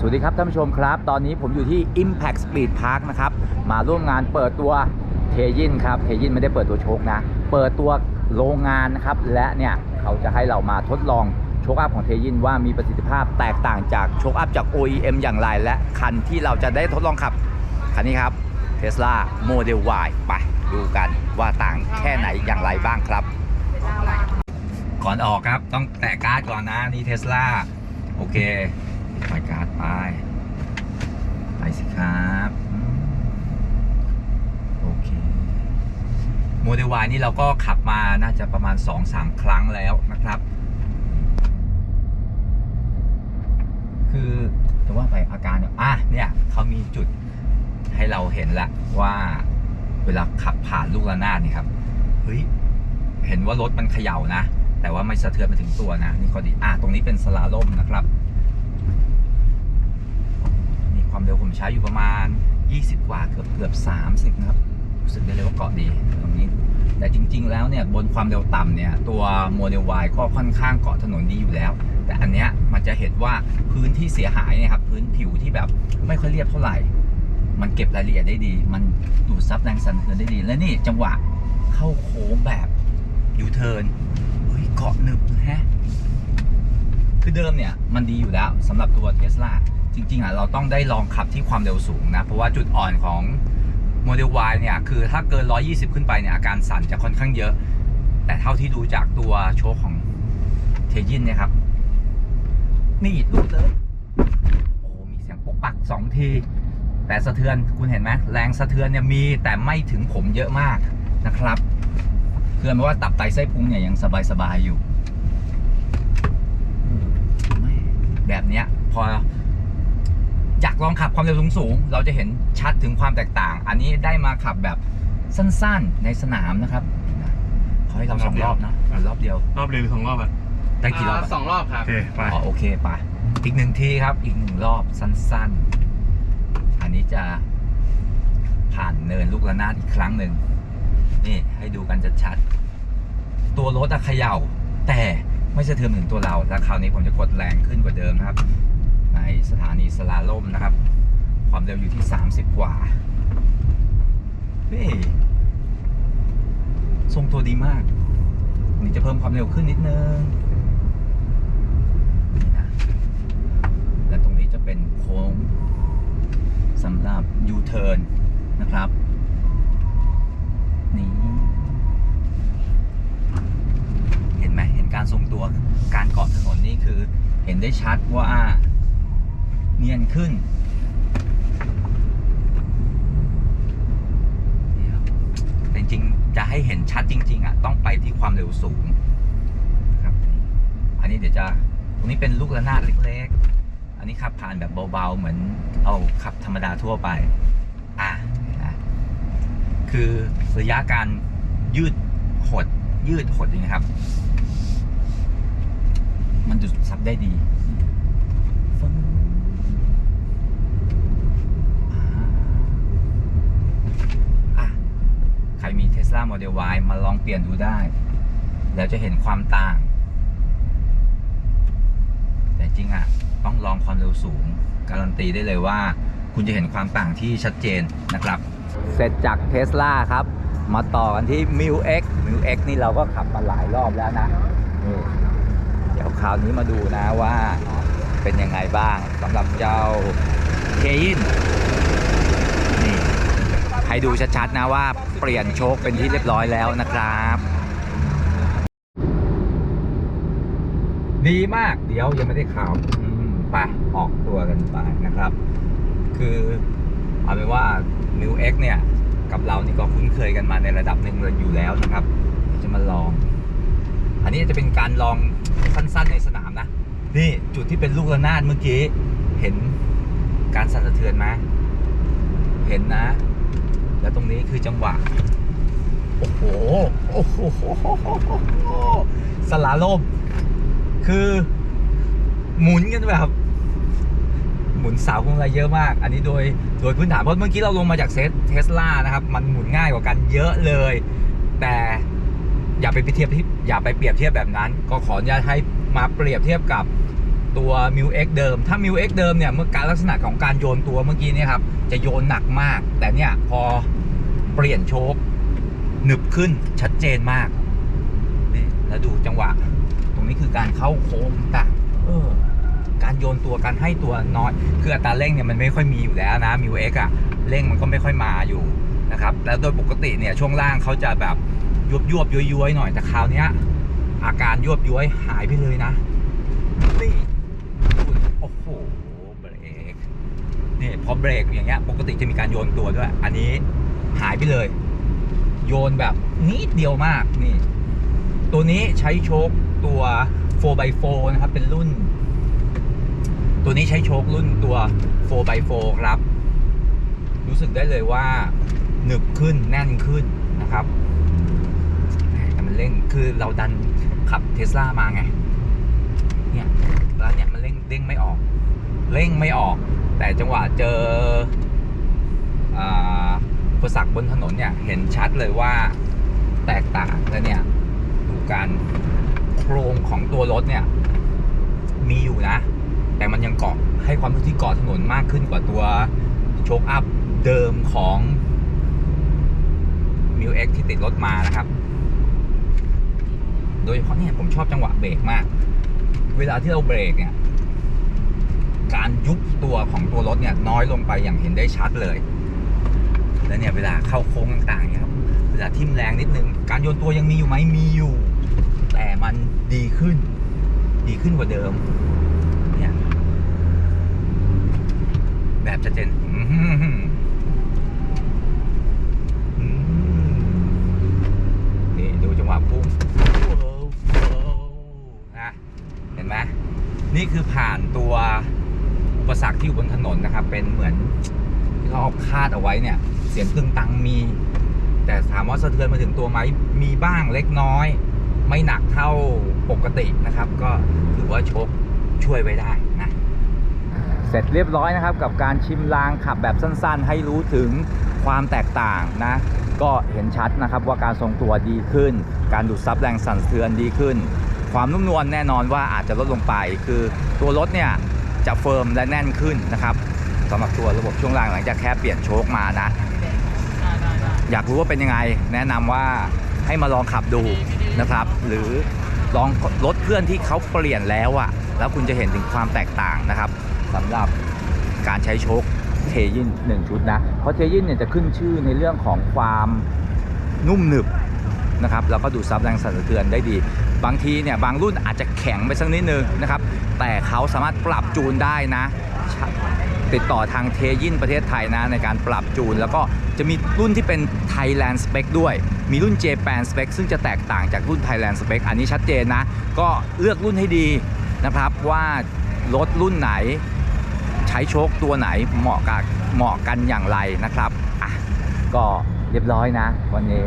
สวัสดีครับท่านผู้ชมครับ ตอนนี้ผมอยู่ที่ Impact Speed Park นะครับ มาร่วมงานเปิดตัวเทยินครับเทยินไม่ได้เปิดตัวโชคนะ เปิดตัวโรงงานนะครับ และเนี่ยเขาจะให้เรามาทดลองโชคอัพของเทยินว่ามีประสิทธิภาพแตกต่างจากโชคอัพจาก OEM อย่างไร และคันที่เราจะได้ทดลองขับ คันนี้ครับ Tesla Model Y ไปดูกันว่าต่างแค่ไหนอย่างไรบ้างครับ ก่อนออกครับต้องแตะการ์ดก่อนนะนี่เทสลาโอเคไปการดไป ไปสิครับอืมโอเค โมเดล Y นี่เราก็ขับมาน่าจะประมาณ 2-3 ครั้งแล้วนะครับ คือจะว่าไปอาการเนี่ยอะเนี่ยเขามีจุดให้เราเห็นละว่าเวลาขับผ่านลูกระนาดนี่ครับเฮ้ยเห็นว่ารถมันเขย่านะ แต่ว่าไม่สะเทือนไปถึงตัวนะนี่ข้อดีอะตรงนี้เป็นสลาล่มนะครับมีความเร็วผมใช้อยู่ประมาณ 20 กว่าเกือบเกือบ 30 นะครับ รู้สึกได้เลยว่าเกาะดีตรงนี้ แต่จริง ๆ แล้วเนี่ยบนความเร็วต่ำเนี่ยตัวโมเดล Y ก็ค่อนข้างเกาะถนนดีอยู่แล้ว แต่อันเนี้ยมันจะเห็นว่าพื้นที่เสียหายเนี่ยครับพื้นผิวที่แบบไม่ค่อยเรียบเท่าไหร่ มันเก็บรายละเอียดได้ดี มันดูดซับแรงสั่นสะเทือนได้ดี และนี่จังหวะเข้าโค้งแบบยูเทิร์นเฮ้ยเกาะหนึบแฮะคือเดิมเนี่ยมันดีอยู่แล้วสำหรับตัวเทสลาจริง ๆอะเราต้องได้ลองขับที่ความเร็วสูงนะ เพราะว่าจุดอ่อนของ โมเดล Y เนี่ยคือถ้าเกิน 120 ขึ้นไปเนี่ยอาการสั่นจะค่อนข้างเยอะ แต่เท่าที่ดูจากตัวโชคของเทยินเนี่ยครับ นี่ดูเลยโอ้มีเสียงปกปักสองที แต่สะเทือนคุณเห็นไหมแรงสะเทือนเนี่ยมีแต่ไม่ถึงผมเยอะมากนะครับเพื่อนบอกว่าตับไตไส้พุงเนี่ยยังสบายๆอยู่แม่แบบเนี้ยพอ อยากลองขับความเร็วสูงๆ เราจะเห็นชัดถึงความแตกต่าง อันนี้ได้มาขับแบบสั้นๆในสนามนะครับเขาให้เราสองรอบนะหรือรอบเดียว รอบเดียวหรือสองรอบอะได้กี่รอบาอะสองรอบครับ โอเคไปอ๋อโอเคไปอีกหนึ่งที่ครับ อีกหนึ่งรอบสั้นๆ อันนี้จะผ่านเนินลูกระนาดอีกครั้งหนึ่งนี่ให้ดูกันชัดๆตัวรถอะเขย่า แต่ไม่สะเทือนถึงตัวเรา และคราวนี้ผมจะกดแรงขึ้นกว่าเดิมนะครับ ในสถานีสลาล่มนะครับ ความเร็วอยู่ที่ 30 กว่านี่ทรงตัวดีมาก นี่จะเพิ่มความเร็วขึ้นนิดนึงนี่นะและตรงนี้จะเป็นโค้งสำหรับ U-turn นะครับนี่เห็นไหมเห็นการทรงตัวการเกาะถนนนี่คือเห็นได้ชัดว่า เนียนขึ้นแต่จริงๆจะให้เห็นชัดจริง ๆอะต้องไปที่ความเร็วสูงนะครับ อันนี้เดี๋ยวจะตรงนี้เป็นลูกระนาดเล็กๆ อันนี้ขับผ่านแบบเบาๆ เหมือนเอาขับธรรมดาทั่วไป อะคือระยะการยืดหดยืดหดอย่างนี้ครับ มันดูดซับได้ดีฟึ้งอ่าอะ ใครมี Tesla Model Y มาลองเปลี่ยนดูได้ แล้วจะเห็นความต่าง แต่จริงอะต้องลองความเร็วสูง การันตีได้เลยว่า คุณจะเห็นความต่างที่ชัดเจนนะครับ เสร็จจากเทสลาครับ มาต่อกันที่ m i l X m i l X นี่เราก็ขับมาหลายรอบแล้วนะ เดี๋ยวคราวนี้มาดูนะว่าเป็นยังไงบ้างสำหรับเจ้าเคยิน ให้ดูชัดๆนะว่าเปลี่ยนโชคเป็นที่เรียบร้อยแล้วนะครับ ดีมากเดี๋ยวยังไม่ได้ข่าวไปออกตัวกันไปนะครับ คือเอาเป็นว่า m ิ X เนี่ย กับเรานี่ก็คุ้นเคยกันมาในระดับหนึ่งเลยอยู่แล้วนะครับ จะมาลอง อันนี้จะเป็นการลองสั้นๆในสนามนะ นี่จุดที่เป็นลูกระนาดเมื่อกี้ เห็นการสั่นสะเทือนไหมเห็นนะ แล้วตรงนี้คือจังหวะ โอ้โห โอ้โห สลาลม คือ หมุนกันแบบ หมุนเสาพวงมาลัยเยอะมาก อันนี้โดย โดยพื้นฐาน เพราะเมื่อกี้เราลงมาจากเซตเทสลานะครับ มันหมุนง่ายกว่ากันเยอะเลย แต่อย่าไปเปรียบเทียบอย่าไปเปรียบเทียบแบบนั้น ก็ขออนุญาตให้มาเปรียบเทียบกับ ตัว m ิ X เดิม ถ้า m ิ X เดิมเนี่ยเมื่อการลักษณะของการโยนตัวเมื่อกี้เนี่ยครับ จะโยนหนักมาก แต่เนี่ยพอเปลี่ยนโชคหนึบขึ้นชัดเจนมากนี่แล้วดูจังหวะ ตรงนี้คือการเข้าโค้งต่างเออการโยนตัวการให้ตัวน้อยคืออัตราเร่งเนี่ยมันไม่ค่อยมีอยู่แล้วนะมิวเอ็กอะเร่งมันก็ไม่ค่อยมาอยู่นะครับแล้วโดยปกติเนี่ยช่วงล่างเขาจะแบบยวบยวบย้อยย้อยๆหน่อยแต่คราวเนี้ยอาการยวบย้อยหายไปเลยนะนี่ดู โอ้โหเบรกนี่พอเบรกอย่างเงี้ยปกติจะมีการโยนตัวด้วย อันนี้หายไปเลย โยนแบบนิดเดียวมากนี่ ตัวนี้ใช้โชคตัว 4x4 นะครับ เป็นรุ่น ตัวนี้ใช้โชครุ่นตัว 4x4 ครับ รู้สึกได้เลยว่าหนึบขึ้นแน่นขึ้นนะครับแต่มันเร่งคือเราดันขับเทสลามาไง แล้วเนี่ยมันเร่งเด้งไม่ออก เร่งไม่ออก แต่จังหวะเจออ่าอุปสรรคบนถนนเนี่ยเห็นชัดเลยว่าแตกต่างแล้วเนี่ยดูการโครงของตัวรถเนี่ยมีอยู่นะ แต่มันยังเกาะให้ความรู้ที่เกาะถนนมากขึ้นกว่าตัวโชคอัพเดิมของ m ิ X ที่ติดรถมานะครับ โดยเฉพาะเนี่ยผมชอบจังหวะเบรกมาก เวลาที่เราเบรกเนี่ย การยุบตัวของตัวรถเนี่ยน้อยลงไปอย่างเห็นได้ชัดเลย แล้วเนี่ยเวลาเข้าโค้งต่างๆเนี่ยครับ เวลาทิ่มแรงนิดนึง การโยนตัวยังมีอยู่ไหมมีอยู่ แต่มันดีขึ้น ดีขึ้นกว่าเดิม เนี่ย แบบชัดเจนอื้อหืออืมนี่ดูจังหวะพุ่งโว้วโว้วนะเห็นไหมนี่ คือผ่านตัวอุปสรรคที่อยู่บนถนนนะครับ เป็นเหมือนที่เขาเอาคาดเอาไว้เนี่ย เสียงตึงตังมี แต่ถามว่าสะเทือนมาถึงตัวไหมมีบ้างเล็กน้อย ไม่หนักเท่าปกตินะครับ ก็ถือว่าโชคช่วยไว้ได้นะเสร็จเรียบร้อยนะครับ กับการชิมลางขับแบบสั้น ๆ ให้รู้ถึงความแตกต่างนะก็เห็นชัดนะครับว่าการทรงตัวดีขึ้น การดูดซับแรงสั่นสะเทือนดีขึ้น ความนุ่มนวลแน่นอนว่าอาจจะลดลงไป คือตัวรถเนี่ยจะเฟิร์มและแน่นขึ้นนะครับสำหรับตัวระบบช่วงล่างหลังจากแค่เปลี่ยนโชคมานะ อยากรู้ว่าเป็นยังไง แนะนำว่าให้มาลองขับดูนะครับ หรือลองรถเพื่อนที่เขาเปลี่ยนแล้วอะแล้วคุณจะเห็นถึงความแตกต่างนะครับสำหรับการใช้โชคเทยินหนึ่งชุดนะ เพราะเทยินเนี่ยจะขึ้นชื่อในเรื่องของความนุ่มหนึบ นะครับแล้วก็ดูดซับแรงสั่นสะเทือนได้ดี บางทีเนี่ยบางรุ่นอาจจะแข็งไปสักนิดนึงนะครับแต่เขาสามารถปรับจูนได้นะ ติดต่อทางเทยินประเทศไทยนะในการปรับจูน แล้วก็จะมีรุ่นที่เป็น Thailand Spec ด้วย มีรุ่น Japan Spec ซึ่งจะแตกต่างจากรุ่น Thailand Spec อันนี้ชัดเจนนะ ก็เลือกรุ่นให้ดีนะครับว่ารถรุ่นไหนใช้โชคตัวไหนเหมาะกับเหมาะกันอย่างไรนะครับอะก็เรียบร้อยนะ วันนี้